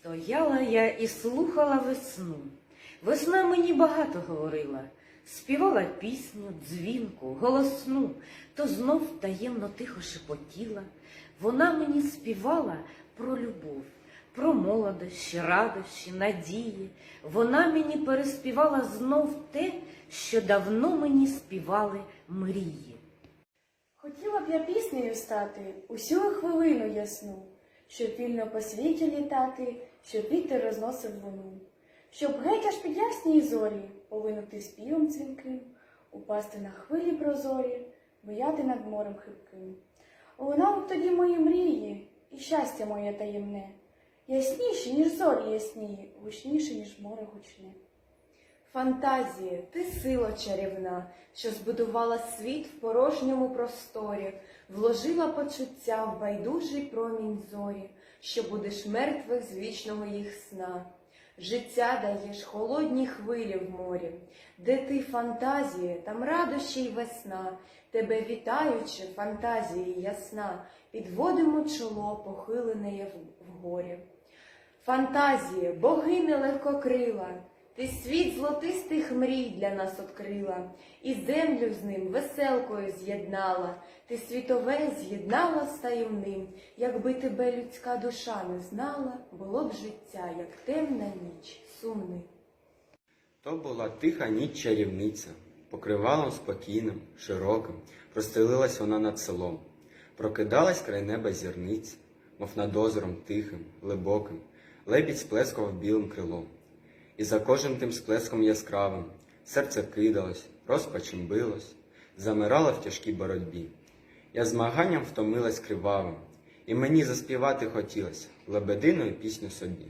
Стояла я і слухала весну. Весна мені багато говорила, співала пісню, дзвінку, голосну, то знов таємно тихо шепотіла. Вона мені співала про любов, про молодощі, радощі, надії. Вона мені переспівала знов те, що давно мені співали мрії. Хотіла б я піснею стати усю хвилину ясну, щоб вільно по світі літати, щоб вітер розносив луну, щоб геть аж під ясній зорі полинути співом дзвінким, упасти на хвилі прозорі, вияти над морем хибким. Лунали б тоді мої мрії, і щастя моє таємне, ясніші, ніж зорі ясні, гучніші, ніж море гучне. Фантазії, ти сила чарівна, що збудувала світ в порожньому просторі, вложила почуття в байдужий промінь зорі, що будеш мертвих з вічного їх сна. Життя даєш холодні хвилі в морі, де ти фантазії, там радощі й весна, тебе вітаючи, фантазії ясна, підводимо чоло, похилене вгорі. Фантазії, богине легкокрила, ти світ золотистих мрій для нас открила, і землю з ним веселкою з'єднала, ти світове з'єднала з таємним, якби тебе людська душа не знала, було б життя, як темна ніч, сумним. То була тиха ніч чарівниця, покривалом спокійним, широким, простелилась вона над селом. Прокидалась край неба зірниця, мов над озером тихим, глибоким, лебідь сплескував білим крилом. І за кожним тим сплеском яскравим серце кидалось, розпачем билось, замирало в тяжкій боротьбі. Я змаганням втомилась кривавим, і мені заспівати хотілося лебединою пісню собі.